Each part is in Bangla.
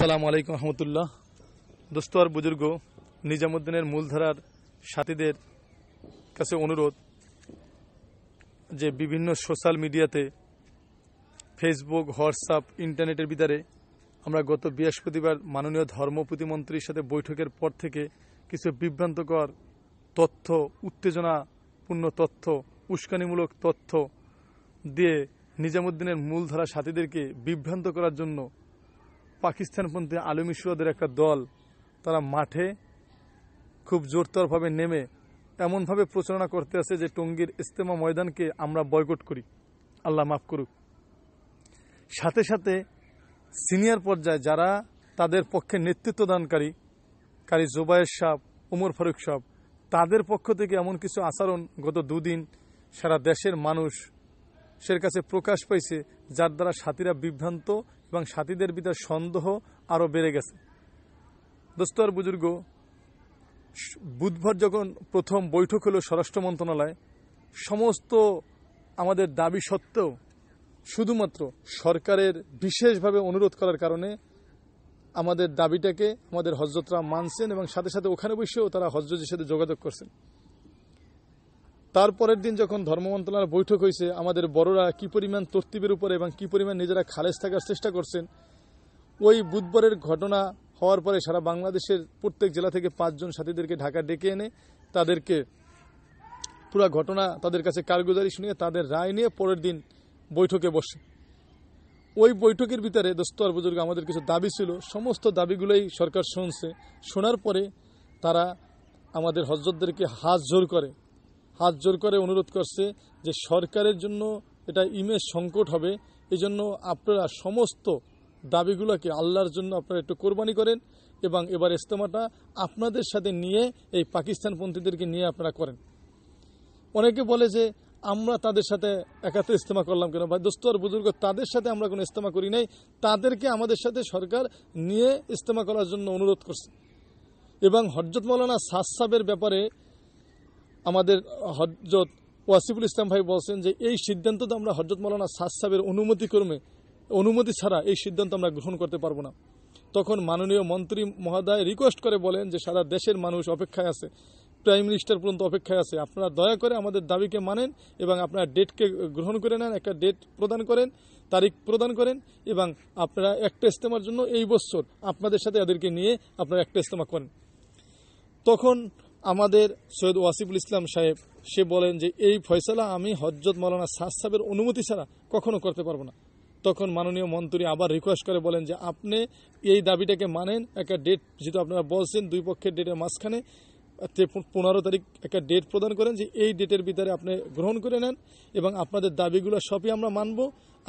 আসসালামু আলাইকুম রহমতুল্লাহ। দোস্ত আর বুজুর্গ, নিজামুদ্দিনের মূলধারার সাথীদের কাছে অনুরোধ যে বিভিন্ন সোশ্যাল মিডিয়াতে ফেসবুক, হোয়াটসঅ্যাপ, ইন্টারনেটের বিদারে আমরা গত বৃহস্পতিবার মাননীয় ধর্ম প্রতিমন্ত্রীর সাথে বৈঠকের পর থেকে কিছু বিভ্রান্তকর তথ্য, উত্তেজনাপূর্ণ তথ্য, উস্কানিমূলক তথ্য দিয়ে নিজামুদ্দিনের মূলধারা সাথীদেরকে বিভ্রান্ত করার জন্য পাকিস্তানপন্থী আলম ইসুয়াদের একটা দল, তারা মাঠে খুব জোরতরভাবে নেমে এমনভাবে প্রচারণা করতে আছে যে টঙ্গীর ইস্তেমা ময়দানকে আমরা বয়কট করি। আল্লাহ মাফ করুক। সাথে সাথে সিনিয়র পর্যায়ে যারা তাদের পক্ষে নেতৃত্ব দানকারী, কারি জোবায়ের সাহ, উমর ফারুক সাহ, তাদের পক্ষ থেকে এমন কিছু আচরণ গত দুদিন সারা দেশের মানুষ সের কাছে প্রকাশ পাইছে, যার দ্বারা সাথীরা বিভ্রান্ত এবং সাথীদের ভিতর সন্দেহ আরও বেড়ে গেছে। দোস্ত আর বুজুর্গ বুধবার যখন প্রথম বৈঠক হলো স্বরাষ্ট্র মন্ত্রণালয়, সমস্ত আমাদের দাবি সত্ত্বেও শুধুমাত্র সরকারের বিশেষভাবে অনুরোধ করার কারণে আমাদের দাবিটাকে আমাদের হজরতরা মানছেন এবং সাথে সাথে ওখানে বসেও তারা হজরতের সাথে যোগাযোগ করছেন। তারপরের দিন যখন ধর্ম মন্ত্রণালয়ের বৈঠক হয়েছে, আমাদের বড়রা কি পরিমাণ তর্তিবের উপরে এবং কি পরিমাণ নিজেরা খালেজ থাকার চেষ্টা করছেন, ওই বুধবারের ঘটনা হওয়ার পরে সারা বাংলাদেশের প্রত্যেক জেলা থেকে পাঁচজন সাথীদেরকে ঢাকা ডেকে এনে তাদেরকে পুরো ঘটনা তাদের কাছে কারগুজারি শুনিয়ে তাদের রায় নিয়ে পরের দিন বৈঠকে বসে। ওই বৈঠকের ভিতরে দোস্তর বুজুর্গ, আমাদের কিছু দাবি ছিল। সমস্ত দাবিগুলোই সরকার শুনছে। শোনার পরে তারা আমাদের হজরতদেরকে হাত জোর করে। হাত জোর করে অনুরোধ করছে যে সরকারের জন্য এটা ইমেজ সংকট হবে। এই জন্য আপনারা সমস্ত দাবিগুলোকে আল্লাহর জন্য আপনারা একটু কোরবানি করেন এবং এবার ইস্তেমাটা আপনাদের সাথে নিয়ে এই পাকিস্তানপন্থীদেরকে নিয়ে আপনারা করেন। অনেকে বলে যে আমরা তাদের সাথে একাত্র ইস্তেমা করলাম কেন? ভাই, দোস্ত আর বুজুর্গ, তাদের সাথে আমরা কোনো ইস্তেমা করি নাই। তাদেরকে আমাদের সাথে সরকার নিয়ে ইস্তেমা করার জন্য অনুরোধ করছে। এবং হজরত মৌলানা সাসাবের ব্যাপারে আমাদের হজরত ওয়াসিফুল ইসলাম ভাই বলছেন যে এই সিদ্ধান্ত তো আমরা হজরত মৌলানা সাসাবের অনুমতি ক্রমে, অনুমতি ছাড়া এই সিদ্ধান্ত আমরা গ্রহণ করতে পারব না। তখন মাননীয় মন্ত্রী মহোদয় রিকোয়েস্ট করে বলেন যে সারা দেশের মানুষ অপেক্ষায় আছে প্রাইম মিনিস্টার পর্যন্ত অপেক্ষায় আছে। আপনারা দয়া করে আমাদের দাবিকে মানেন এবং আপনারা ডেটকে গ্রহণ করে নেন, একটা ডেট প্রদান করেন, তারিখ প্রদান করেন এবং আপনারা একটা ইস্তেমার জন্য এই বছর আপনাদের সাথে এদেরকে নিয়ে আপনারা একটা ইস্তেমা করেন। তখন আমাদের সৈয়দ ওয়াসিফুল ইসলাম সাহেব, সে বলেন যে, এই ফয়সলা আমি হজরত মৌলানা সাদ সাহেবের অনুমতি ছাড়া কখনো করতে পারব না। তখন মাননীয় মন্ত্রী আবার রিকোয়েস্ট করে বলেন যে, আপনি এই দাবিটাকে মানেন, একটা ডেট যেহেতু আপনারা বলছেন, দুই পক্ষের ডেটের মাঝখানে পনেরো তারিখ একটা ডেট প্রদান করেন যে, এই ডেটের ভিতরে আপনি গ্রহণ করে নেন এবং আপনাদের দাবিগুলো সবই আমরা মানব।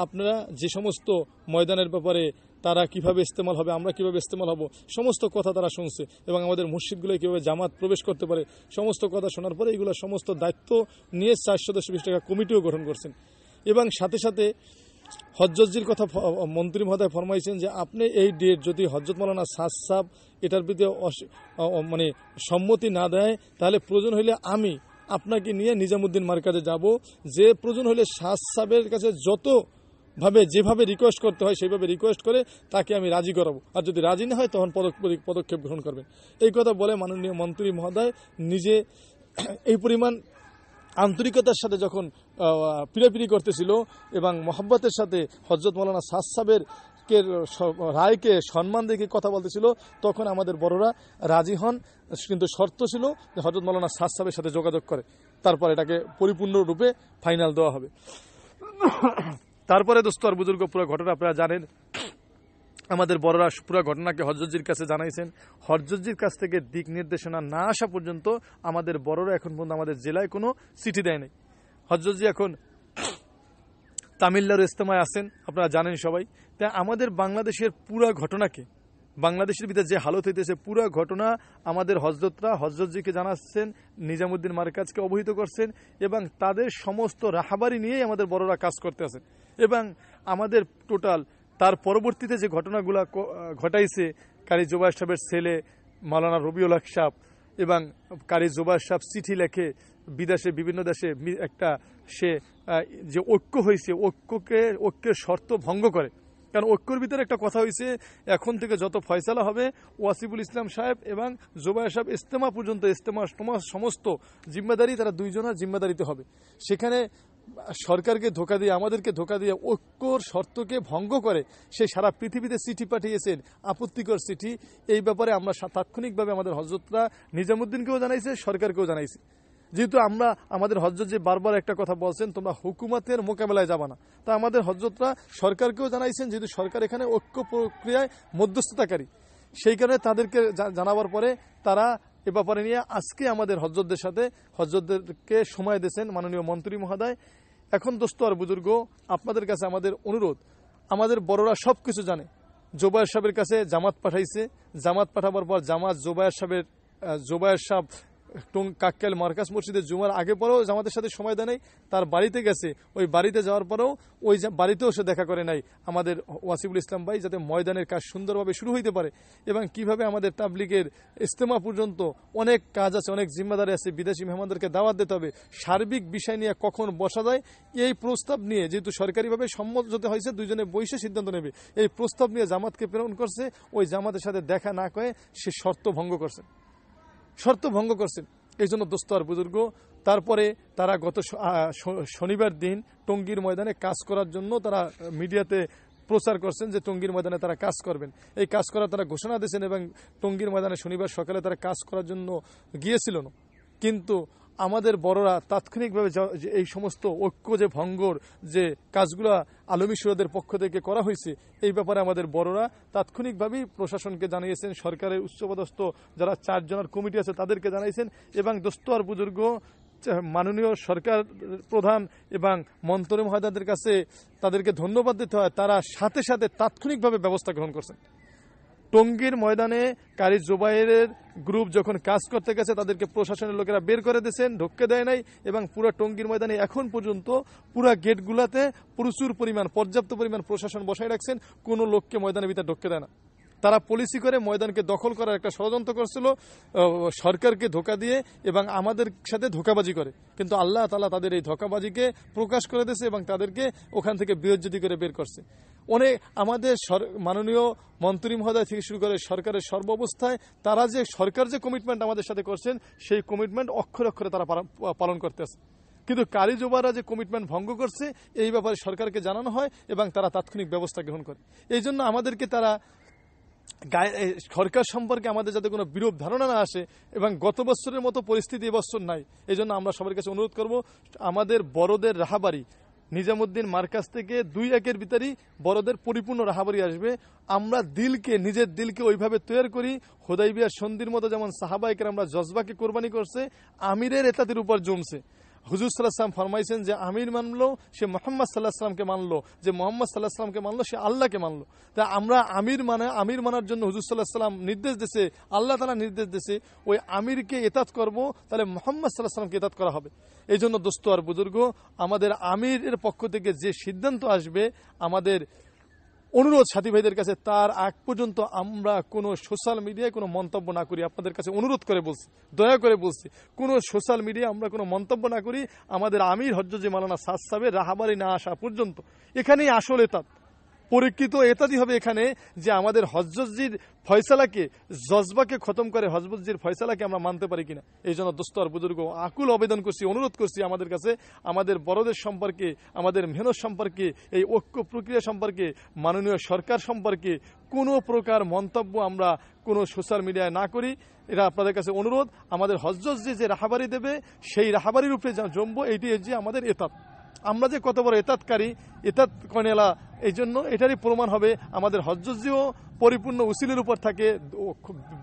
আপনারা যে সমস্ত ময়দানের ব্যাপারে তারা কীভাবে ইস্তেমাল হবে, আমরা কীভাবে ইস্তেমাল হব, সমস্ত কথা তারা শুনছে এবং আমাদের মসজিদগুলো কীভাবে জামাত প্রবেশ করতে পারে, সমস্ত কথা শোনার পরে এগুলো সমস্ত দায়িত্ব নিয়ে চার সদস্য বিশ টাকা কমিটিও গঠন করছেন। এবং সাথে সাথে হজরতজির কথা মন্ত্রী মহোদয় ফরমাইছেন যে আপনি এই ডেট যদি হজরত মৌলানা সাজ সাহ এটার প্রতি মানে সম্মতি না দেয়, তাহলে প্রয়োজন হইলে আমি আপনাকে নিয়ে নিজামুদ্দিন মার্কাজে যাব। যে প্রয়োজন হলে সাজ সাহেবের কাছে যত ভাবে যেভাবে রিকোয়েস্ট করতে হয়, সেইভাবে রিকোয়েস্ট করে তাকে আমি রাজি করাবো। আর যদি রাজি না হয়, তখন পদক্ষেপ গ্রহণ করবেন। এই কথা বলে মাননীয় মন্ত্রী মহোদয় নিজে এই পরিমাণ আন্তরিকতার সাথে যখন পিড়াপিড়ি করতেছিল এবং মোহাব্বতের সাথে হজরত মৌলানা সাদ সাহেবের রায়কে সম্মান দেখে কথা বলতেছিল, তখন আমাদের বড়রা রাজি হন। কিন্তু শর্ত ছিল যে হজরত মৌলানা সাদ সাহেবের সাথে যোগাযোগ করে। তারপর এটাকে পরিপূর্ণরূপে ফাইনাল দেওয়া হবে। তারপরে দোস্ত আর বুজুর্গ, পুরো ঘটনা আপনারা জানেন। আমাদের বড়রা পুরো ঘটনাকে হরজজির কাছে জানাইছেন। হরজজির কাছ থেকে দিক নির্দেশনা না আসা পর্যন্ত আমাদের বড়রা এখন পর্যন্ত আমাদের জেলায় কোনো চিঠি দেয়নি হজরতজি এখন তামিলনাড়ু ইস্তেমায় আছেন, আপনারা জানেন সবাই। তাই আমাদের বাংলাদেশের পুরা ঘটনাকে বাংলাদেশের ভিতরে যে হালত হইতেছে, পুরো ঘটনা আমাদের হজরতরা হজরতজিকে জানাচ্ছেন, নিজামুদ্দিন মার্কাজকে অবহিত করছেন এবং তাদের সমস্ত রাহাবারি নিয়েই আমাদের বড়রা কাজ করতে আছেন। এবং আমাদের টোটাল তার পরবর্তীতে যে ঘটনাগুলো ঘটাইছে, কারি জোবাই সাহেবের ছেলে মালানা রবিউল হক সাহ এবং কারি জোবাই সাহেব চিঠি লেখে বিদেশে, বিভিন্ন দেশে একটা সে যে ঐক্য হয়েছে ঐক্যকে, ঐক্যের শর্ত ভঙ্গ করে। কারণ ঐক্যর ভিতরে একটা কথা হয়েছে এখন থেকে যত ফয়সালা হবে ওয়াসিবুল ইসলাম সাহেব এবং জোবায়ের সাহেব ইস্তেমা পর্যন্ত ইস্তেমা সমস্ত জিম্মাদারি তারা দুইজনের জিম্মাদারিতে হবে। সেখানে সরকারকে ধোকা দিয়ে, আমাদেরকে ধোকা দিয়ে ঐক্যর শর্তকে ভঙ্গ করে সে সারা পৃথিবীতে চিঠি পাঠিয়েছেন, আপত্তিকর চিঠি। এই ব্যাপারে আমরা তাৎক্ষণিকভাবে আমাদের হজরতরা নিজামুদ্দিনকেও জানাইছে, সরকারকেও জানাইছে। যেহেতু আমরা আমাদের হজরত যে বারবার একটা কথা বলছেন, তোমরা হুকুমতের মোকাবেলায় যাবা না। তা আমাদের হজরতরা সরকারকেও জানাইছেন, যেহেতু সরকার এখানে ঐক্য প্রক্রিয়ায় মধ্যস্থতাকারী। সেই কারণে তাদেরকে জানাবার পরে তারা এ ব্যাপারে নিয়ে আজকে আমাদের হজরতদের সাথে হজরতদেরকে সময় দিয়েছেন মাননীয় মন্ত্রী মহোদয়। এখন দোস্ত আর বুজুর্গ, আপনাদের কাছে আমাদের অনুরোধ, আমাদের বড়রা সব কিছু জানে। জোবায়ের সাহেবের কাছে জামাত পাঠাইছে। জামাত পাঠাবার পর জামাত জোবায়ের সাহেবের জোবায়ের সাহেব কাক্কেল মার্কাস মসজিদের জুমার আগে পরেও জামাতের সাথে সময় দেয় নাই, তার বাড়িতে গেছে। ওই বাড়িতে যাওয়ার পরেও ওই বাড়িতেও সে দেখা করে নাই। আমাদের ওয়াসিবুল ইসলাম ভাই যাতে ময়দানের কাজ সুন্দরভাবে শুরু হইতে পারে এবং কীভাবে আমাদের তাবলিগের ইস্তেমা পর্যন্ত অনেক কাজ আছে, অনেক জিম্মাদারি আছে, বিদেশি মেহমানদেরকে দাওয়াত দিতে হবে, সার্বিক বিষয় নিয়ে কখন বসা যায়, এই প্রস্তাব নিয়ে যেহেতু সরকারিভাবে সম্মত হতে হয়েছে, দুইজনে বৈশে সিদ্ধান্ত নেবে। এই প্রস্তাব নিয়ে জামাতকে প্রেরণ করছে, ওই জামাতের সাথে দেখা না করে সে শর্ত ভঙ্গ করছে। শর্ত ভঙ্গ করছেন। এই জন্য দোস্ত আর বুজুর্গ, তারপরে তারা গত শনিবার দিন টঙ্গীর ময়দানে কাজ করার জন্য তারা মিডিয়াতে প্রচার করছেন যে টঙ্গীর ময়দানে তারা কাজ করবেন। এই কাজ করার তারা ঘোষণা দিয়েছেন এবং টঙ্গীর ময়দানে শনিবার সকালে তারা কাজ করার জন্য গিয়েছিল কিন্তু আমাদের বড়রা তাৎক্ষণিকভাবে এই সমস্ত ঐক্য যে ভঙ্গর যে কাজগুলো আলমী সুরদের পক্ষ থেকে করা হয়েছে, এই ব্যাপারে আমাদের বড়রা তাৎক্ষণিকভাবেই প্রশাসনকে জানিয়েছেন, সরকারের উচ্চপদস্থ যারা চারজনের কমিটি আছে তাদেরকে জানাইছেন এবং দোস্ত আর বুজুর্গ মাননীয় সরকার প্রধান এবং মন্ত্রী মহোদয়দের কাছে তাদেরকে ধন্যবাদ দিতে হয়। তারা সাথে সাথে তাৎক্ষণিকভাবে ব্যবস্থা গ্রহণ করছেন। টঙ্গীর ময়দানে কারি জোবাইরের গ্রুপ যখন কাজ করতে গেছে, তাদেরকে প্রশাসনের লোকেরা বের করে দিয়েছেন, ঢুকতে দেয় নাই এবং পুরো টঙ্গীর ময়দানে এখন পর্যন্ত পুরো গেটগুলাতে প্রচুর পরিমাণ, পর্যাপ্ত পরিমাণ প্রশাসন বসায় রাখছেন। কোনো লোককে ময়দানের ভিতরে ঢুকতে দেয় না। তারা পলিসি করে ময়দানকে দখল করার একটা ষড়যন্ত্র করছিল সরকারকে ধোকা দিয়ে এবং আমাদের সাথে ধোকাবাজি করে। কিন্তু আল্লাহ তালা তাদের এই ধোকাবাজিকে প্রকাশ করে দিয়েছে এবং তাদেরকে ওখান থেকে বিরজ্যতি করে বের করছে। অনেক আমাদের মাননীয় মন্ত্রী মহোদয় থেকে শুরু করে সরকারের সর্বাবস্থায় তারা যে সরকার যে কমিটমেন্ট আমাদের সাথে করছেন, সেই কমিটমেন্ট অক্ষরে অক্ষরে তারা পালন- করতেছে কিন্তু কারি জোবারা যে কমিটমেন্ট ভঙ্গ করছে, এই ব্যাপারে সরকারকে জানানো হয় এবং তারা তাৎক্ষণিক ব্যবস্থা গ্রহণ করে। এই জন্য আমাদেরকে তারা সরকার সম্পর্কে আমাদের যাতে কোনো বিরূপ ধারণা না আসে এবং গত বছরের মতো পরিস্থিতি এবছর নাই, এই জন্য আমরা সবার কাছে অনুরোধ করব, আমাদের বড়দের রাহাবাড়ি নিজামুদ্দিন মার্কাজ থেকে দুই একের ভিতরেই বড়দের পরিপূর্ণ রাহাবারি আসবে। আমরা দিলকে, নিজের দিলকে ওইভাবে তৈরি করি। হোদাইবিয়ার সন্ধির মতো যেমন সাহাবাইকের আমরা জজবাকে কোরবানি করছে, আমিরের এতাদের উপর জমছে। হুজুর সাল্লাহাম ফরমাইছেন যে আমির মানলো, সে মোহাম্মদ সাল্লাহ সাল্লামকে মানলো, যে মোহাম্মদ সাল্লাহ সাল্লামকে মানলো, সে আল্লাহকে মানলো। তা আমরা আমির মানে আমির মানার জন্য হুজুর সাল্লাহ সাল্লাম নির্দেশ দিছে, আল্লাহ তালা নির্দেশ দিছে, ওই আমিরকে এতাত করব, তাহলে মোহাম্মদ সাল্লাহ সাল্লামকে এতাত করা হবে। এই জন্য দোস্ত আর বুজুর্গ, আমাদের আমিরের পক্ষ থেকে যে সিদ্ধান্ত আসবে, আমাদের অনুরোধ সাথী ভাইদের কাছে, তার আগ পর্যন্ত আমরা কোনো সোশ্যাল মিডিয়ায় কোনো মন্তব্য না করি। আপনাদের কাছে অনুরোধ করে বলছি, দয়া করে বলছি, কোনো সোশ্যাল মিডিয়ায় আমরা কোনো মন্তব্য না করি। আমাদের আমির হজ্জি মালানা সাদ সাহেবের রাহাবারি না আসা পর্যন্ত। এখানেই আসলে এতাত পরীক্ষিত এতাদি হবে এখানে যে আমাদের হজরতজির ফয়সালাকে, জজবাকে খতম করে হজরতজির ফয়সালাকে আমরা মানতে পারি কিনা। এই জন্য দোস্তর বুজুর্গ, আকুল আবেদন করছি, অনুরোধ করছি আমাদের কাছে, আমাদের বড়দের সম্পর্কে, আমাদের মেহনত সম্পর্কে, এই ঐক্য প্রক্রিয়া সম্পর্কে, মাননীয় সরকার সম্পর্কে কোনো প্রকার মন্তব্য আমরা কোনো সোশ্যাল মিডিয়ায় না করি। এটা আপনাদের কাছে অনুরোধ, আমাদের হজরত যে রাহাবারি দেবে, সেই রাহাবারির যা জমবো, এইটি যে আমাদের এতাত। আমরা যে কত বড় এতাতকারী, এতাত কনেলা এই জন্য এটারই প্রমাণ হবে আমাদের হজ্জিও পরিপূর্ণ উসিলের উপর থাকে।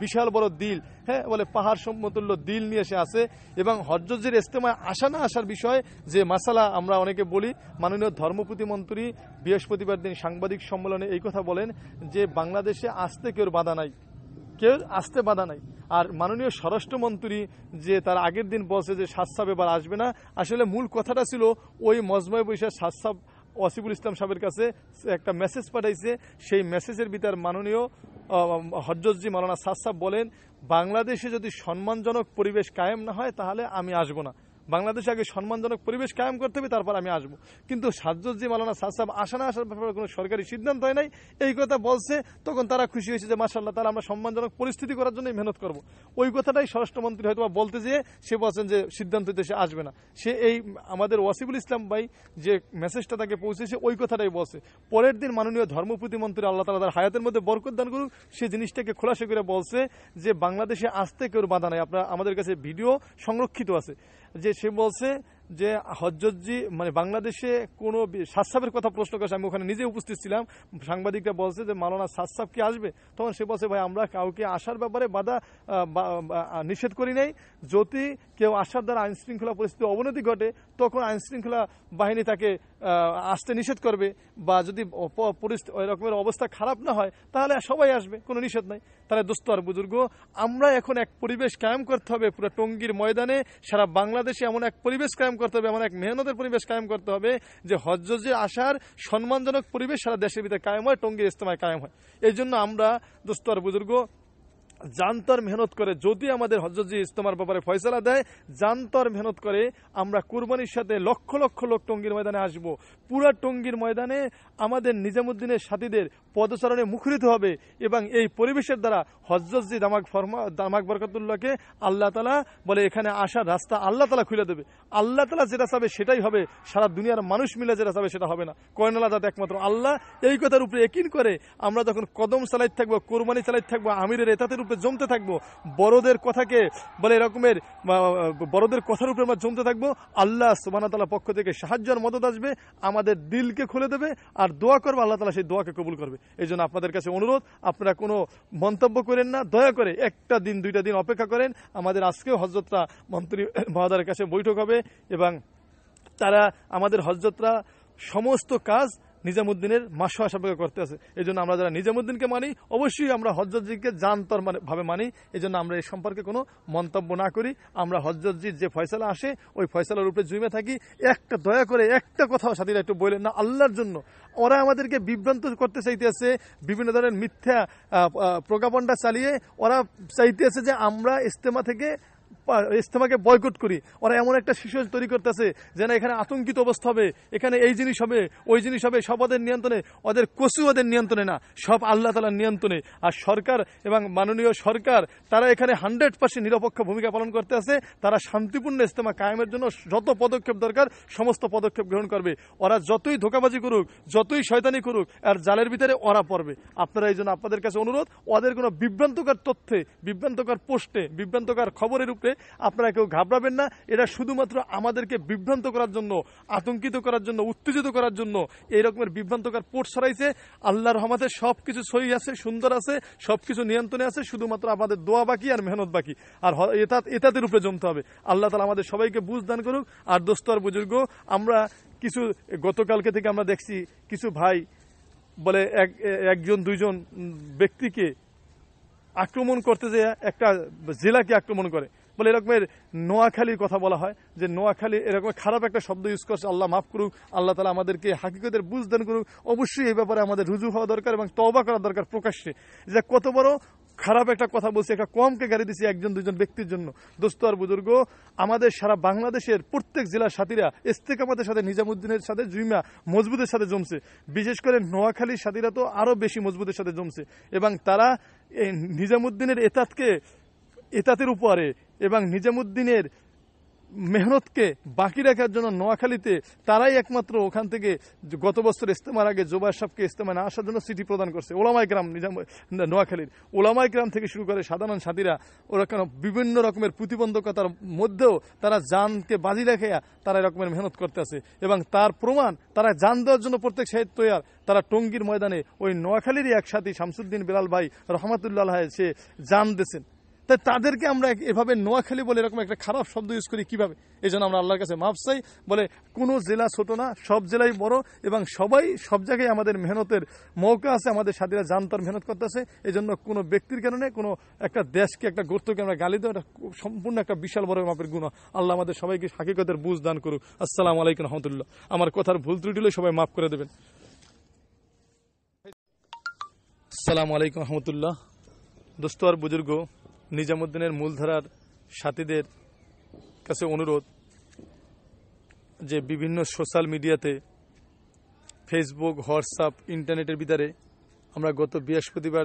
বিশাল বড় দিল। হ্যাঁ বলে পাহাড় সমতুল্য দিল নিয়ে এসে আসে এবং হজ্জের ইস্তেমায় আসা না আসার বিষয় যে মাসালা আমরা অনেকে বলি, মাননীয় ধর্ম প্রতিমন্ত্রী বৃহস্পতিবার দিন সাংবাদিক সম্মেলনে এই কথা বলেন যে বাংলাদেশে আসতে কেউ বাধা নাই। কেউ আসতে বাধা নাই। আর মাননীয় স্বরাষ্ট্রমন্ত্রী যে তার আগের দিন বলছে যে সাতসাব এবার আসবে না, আসলে মূল কথাটা ছিল ওই মজময় বৈশাখ সাতসাব ওয়াসিবুল ইসলাম সাহেবের কাছে একটা মেসেজ পাঠাইছে। সেই মেসেজের ভিতর মাননীয় হজরতজি মালানা সাহসাব বলেন, বাংলাদেশে যদি সম্মানজনক পরিবেশ কায়েম না হয়, তাহলে আমি আসব না। বাংলাদেশে আগে সম্মানজনক পরিবেশ কায়েম করতে হবে, তারপর আমি আসব। কিন্তু সাজ্জজি মালানা সাদ সাহেব আসা না আসার ব্যাপারে কোনো সরকারি সিদ্ধান্ত হয় নাই। এই কথা বলছে, তখন তারা খুশি হয়েছে যে মাসাল্লাহ তাহলে আমরা সম্মানজনক পরিস্থিতি করার জন্যই মেহনত করব। ওই কথাটাই স্বরাষ্ট্রমন্ত্রী হয়তো বলতে যেয়ে সে বলছেন যে, সিদ্ধান্ত দেশে আসবে না। সে এই আমাদের ওয়াসিবুল ইসলাম ভাই যে মেসেজটা তাকে পৌঁছেছে, ওই কথাটাই বলছে। পরের দিন মাননীয় ধর্ম প্রতিমন্ত্রী আল্লাহ তালা তার হায়াতের মধ্যে বরকত দান করুক, সে জিনিসটাকে খোলাসা করে বলছে যে, বাংলাদেশে আসতে কেউ বাধা নাই। আপনার, আমাদের কাছে ভিডিও সংরক্ষিত আছে। যে সে বলছে যে হজরতজি মানে বাংলাদেশে কোনো সাতসাবের কথা প্রশ্ন করছে, আমি ওখানে নিজে উপস্থিত ছিলাম। সাংবাদিকরা বলছে যে মালানা সাতসাব কি আসবে? তখন সে বলছে, ভাই, আমরা কাউকে আসার ব্যাপারে বাধা নিষেধ করি নাই। যদি কেউ আসার দ্বারা আইন শৃঙ্খলা পরিস্থিতি অবনতি ঘটে, তখন আইন শৃঙ্খলা বাহিনী তাকে আসতে নিষেধ করবে। বা যদি ওই রকমের অবস্থা খারাপ না হয়, তাহলে সবাই আসবে, কোনো নিষেধ নাই। তাহলে দোস্ত আর বুজুর্গ, আমরা এখন এক পরিবেশ কায়েম করতে হবে পুরো টঙ্গীর ময়দানে। সারা বাংলাদেশে এমন এক পরিবেশ কায়েম করতে হবে, এমন এক মেহনতের পরিবেশ কায়েম করতে হবে যে হজ্জে আসার সম্মানজনক পরিবেশ সারা দেশের ভিতরে কায়েম হয়, টঙ্গীর ইস্তেমায় কায়েম হয়। এই জন্য আমরা, দোস্ত আর বুজুর্গ জানতর মেহনত করে যদি আমাদের হজরতজি ইস্তমার ব্যাপারে ফয়সলা দেয়, জানতর মেহনত করে আমরা কুরবানির সাথে লক্ষ লক্ষ লোক টঙ্গীর ময়দানে আসব। পুরা টঙ্গীর ময়দানে আমাদের নিজামুদ্দিনের সাথীদের পদচারণে মুখরিত হবে এবং এই পরিবেশের দ্বারা হজরতজি দামাক ফরমা, দামাক বরকতুল্লাহকে আল্লাহ তালা বলে, এখানে আসার রাস্তা আল্লাহ তালা খুলে দেবে। আল্লাহ তালা যেটা চাবে সেটাই হবে। সারা দুনিয়ার মানুষ মিলে যেটা চাবে সেটা হবে না। কয়নালা যাতে একমাত্র আল্লাহ। এই কথার উপরে একিন করে আমরা যখন কদম চালাই থাকব, কোরবানি চালাই থাকব, আমিরের এতাতের উপরে জমতে থাকব, বড়দের কথাকে বলে এরকমের বড়দের কথার উপরে আমরা জমতে থাকব, আল্লাহ সুবাহতাল্লাহ পক্ষ থেকে সাহায্য আর মদত আসবে, আমাদের দিলকে খুলে দেবে আর দোয়া করবে, আল্লাহ তালা সেই দোয়াকে কবুল করবে। এই জন্য আপনাদের কাছে অনুরোধ, আপনারা কোনো মন্তব্য করেন না, দয়া করে একটা দিন, দুইটা দিন অপেক্ষা করেন। আমাদের আজকেও হজরতরা মন্ত্রী মহোদয়ের কাছে বৈঠক হবে এবং তারা আমাদের হজরতরা সমস্ত কাজ নিজামুদ্দিনের মাসোয়া সাপেক্ষে করতে আছে। এই জন্য আমরা যারা নিজামুদ্দিনকে মানি, অবশ্যই আমরা হজরতজিকে জানতর মানে ভাবে মানি। এই জন্য আমরা এই সম্পর্কে কোনো মন্তব্য না করি। আমরা হজরতজির যে ফয়সালা আসে, ওই ফয়সালার উপরে জুমে থাকি। একটা দয়া করে একটা কথাও সাথীরা একটু বললেন না, আল্লাহর জন্য। ওরা আমাদেরকে বিভ্রান্ত করতে চাইতেছে, বিভিন্ন ধরনের মিথ্যা প্রজ্ঞাপনটা চালিয়ে। ওরা চাইতেছে যে আমরা ইস্তেমা থেকে ইস্তেমাকে বয়কট করি। ওরা এমন একটা শিশু তৈরি করতেছে যেন এখানে আতঙ্কিত অবস্থা হবে। এখানে এই জিনিস হবে, ওই জিনিস হবে। সব ওদের নিয়ন্ত্রণে, ওদের কচু ওদের নিয়ন্ত্রণে না। সব আল্লাহ তালার নিয়ন্ত্রণে। আর সরকার এবং মাননীয় সরকার, তারা এখানে হান্ড্রেড পার্সেন্ট নিরপেক্ষ ভূমিকা পালন করতে আছে। তারা শান্তিপূর্ণ ইস্তেমা কায়েমের জন্য যত পদক্ষেপ দরকার, সমস্ত পদক্ষেপ গ্রহণ করবে। ওরা যতই ধোকাবাজি করুক, যতই শয়তানি করুক, আর জালের ভিতরে ওরা পড়বে। আপনারা এই জন্য আপনাদের কাছে অনুরোধ, ওদের কোনো বিভ্রান্তকর তথ্যে, বিভ্রান্তকর পোস্টে, বিভ্রান্তকর খবরের উপরে আপনারা কেউ ঘাবড়াবেন না। এটা শুধুমাত্র আমাদেরকে বিভ্রান্ত করার জন্য, আতঙ্কিত করার জন্য, উত্তেজিত করার জন্য এই রকমের বিভ্রান্তকর পোস্ট ছড়াইছে। আল্লাহর রহমতে সব কিছু সহি আছে, সুন্দর আছে সব কিছু নিয়ন্ত্রণে আছে, শুধুমাত্র আমাদের দোয়া বাকি আর মেহনত বাকি। আর এতা এতাদের উপরে জমতে হবে। আল্লাহ তালা আমাদের সবাইকে বুঝ দান করুক। আর দোস্ত আর বুজুর্গ, আমরা কিছু, গতকালকে থেকে আমরা দেখছি কিছু ভাই বলে এক, একজন, দুইজন ব্যক্তিকে আক্রমণ করতে যে একটা জেলাকে আক্রমণ করে। বলে এরকমের নোয়াখালীর কথা বলা হয়, যে নোয়াখালী এরকম খারাপ একটা শব্দ ইউজ করছে, আল্লাহ মাফ করুক, আল্লাহ তালা আমাদেরকে হাকিকতের বুঝদান করুক, অবশ্যই এই ব্যাপারে আমাদের রুজু হওয়া দরকার এবং তওবা করা দরকার প্রকাশ্যে। যে কত বড় খারাপ একটা কথা বলছি, একটা কমকে গাড়ি দিছি একজন দুজন ব্যক্তির জন্য। দোস্ত আর বুজুর্গ, আমাদের সারা বাংলাদেশের প্রত্যেক জেলার সাথীরা, ইস্তেকামাতের সাথে নিজামুদ্দিনের সাথে জুইমা মজবুতের সাথে জমছে। বিশেষ করে নোয়াখালীর সাথীরা তো আরও বেশি মজবুতের সাথে জমছে। এবং তারা এই নিজামুদ্দিনের এতাতকে এতাতের উপরে এবং নিজামুদ্দিনের মেহনতকে বাকি রাখার জন্য নোয়াখালীতে তারাই একমাত্র ওখান থেকে গত বছর ইস্তেমার আগে জোবাই সাহেবকে ইস্তেমা না আসার জন্য সিটি প্রদান করছে। ওলামাই গ্রাম নিজাম নোয়াখালীর। ওলামাই গ্রাম থেকে শুরু করে সাধারণ সাথীরা ওরা কেন বিভিন্ন রকমের প্রতিবন্ধকতার মধ্যেও তারা জানকে বাজি রেখে তারা এরকমের মেহনত করতে আছে এবং তার প্রমাণ তারা জান দেওয়ার জন্য প্রত্যেক সাহিত্য তৈয়ার। তারা টঙ্গীর ময়দানে ওই নোয়াখালীরই এক সাথী শামসুদ্দিন বিলাল ভাই রহমাতুল্লাহ সে জান দিয়েছেন। তাই তাদেরকে আমরা এভাবে নোয়াখালী বলে এরকম একটা খারাপ শব্দ ইউজ করি কীভাবে? এই জন্য আমরা আল্লাহর কাছে মাপ চাই, বলে কোনো জেলা ছোট না, সব জেলাই বড় এবং সবাই সব জায়গায় আমাদের মেহনতের মৌকা আছে, আমাদের সাথীরা জানতার মেহনত করতেছে। এই জন্য কোনো ব্যক্তির কারণে, কোনো একটা দেশকে, একটা গর্তকে আমরা গালি দেওয়া সম্পূর্ণ একটা বিশাল বড় মাপের গুণ আল্লাহ আমাদের সবাইকে হাকিকতের বুঝ দান করুক। আসসালামু আলাইকুম রহমতুল্লাহ। আমার কথার ভুল ত্রুটি হলে সবাই মাফ করে দেবেন। আসসালামু আলাইকুম রহমতুল্লাহ। দোস্ত আর বুজুর্গ নিজামুদ্দিনের মূলধারার সাথীদের কাছে অনুরোধ যে বিভিন্ন সোশ্যাল মিডিয়াতে ফেসবুক, হোয়াটসঅ্যাপ, ইন্টারনেটের বিদারে আমরা গত বৃহস্পতিবার